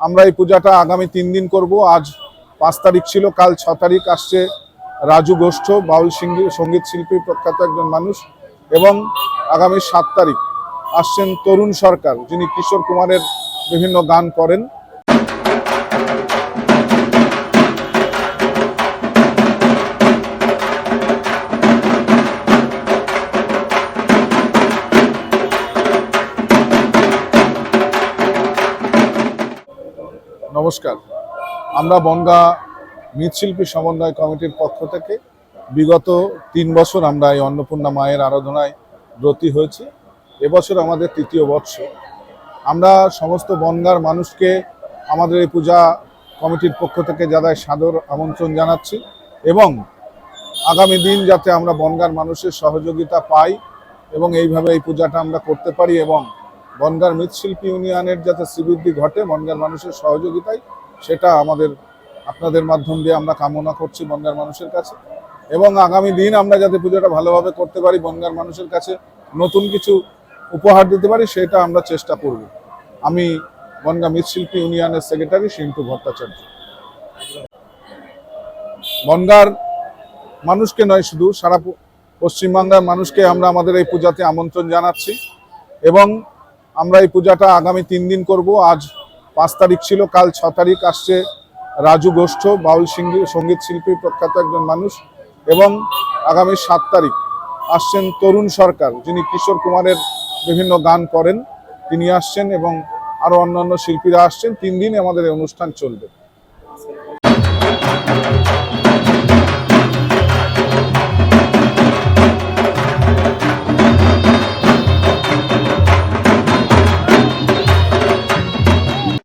আমরা এই পূজাটা আগামী তিন দিন করব। আজ পাঁচ তারিখ ছিল, কাল ছ তারিখ আসছে রাজু গোষ্ঠ, বাউল সিংহী সংগীত শিল্পী প্রখ্যাত একজন মানুষ এবং আগামী সাত তারিখ আসছেন তরুণ সরকার, যিনি কিশোর কুমারের বিভিন্ন গান করেন। নমস্কার। আমরা বনগা মৃৎশিল্পী সমন্বয় কমিটির পক্ষ থেকে বিগত তিন বছর আমরা এই অন্নপূর্ণা মায়ের আরাধনায় ব্রতী হয়েছি। এবছর আমাদের তৃতীয় বর্ষ। আমরা সমস্ত বনগার মানুষকে আমাদের এই পূজা কমিটির পক্ষ থেকে যাদের সাদর আমন্ত্রণ জানাচ্ছি এবং আগামী দিন যাতে আমরা বনগার মানুষের সহযোগিতা পাই এবং এইভাবে এই পূজাটা আমরা করতে পারি এবং বনগার মৃৎশিল্পী ইউনিয়নের যাতে শ্রীবৃদ্ধি ঘটে, বনগার মানুষের সহযোগিতায় সেটা আমাদের, আপনাদের মাধ্যম দিয়ে আমরা কামনা করছি বনগার মানুষের কাছে। এবং আগামী দিন আমরা যাতে পুজোটা ভালোভাবে করতে পারি, বনগার মানুষের কাছে নতুন কিছু উপহার দিতে পারি, সেটা আমরা চেষ্টা করব। আমি বনগা মৃৎশিল্পী ইউনিয়নের সেক্রেটারি সিন্টু ভট্টাচার্য। বনগার মানুষকে নয় শুধু, সারা পশ্চিমবাংলার মানুষকে আমরা আমাদের এই পূজাতে আমন্ত্রণ জানাচ্ছি। এবং আমরা এই পূজাটা আগামী তিন দিন করব। আজ পাঁচ তারিখ ছিল, কাল ছ তারিখ আসছে রাজু গোষ্ঠ, বাউল সিঙ্গী সংগীত শিল্পী প্রখ্যাত একজন মানুষ এবং আগামী সাত তারিখ আসছেন তরুণ সরকার, যিনি কিশোর কুমারের বিভিন্ন গান করেন। তিনি আসছেন এবং আরও অন্যান্য শিল্পীরা আসছেন। তিন দিন আমাদের এই অনুষ্ঠান চলবে।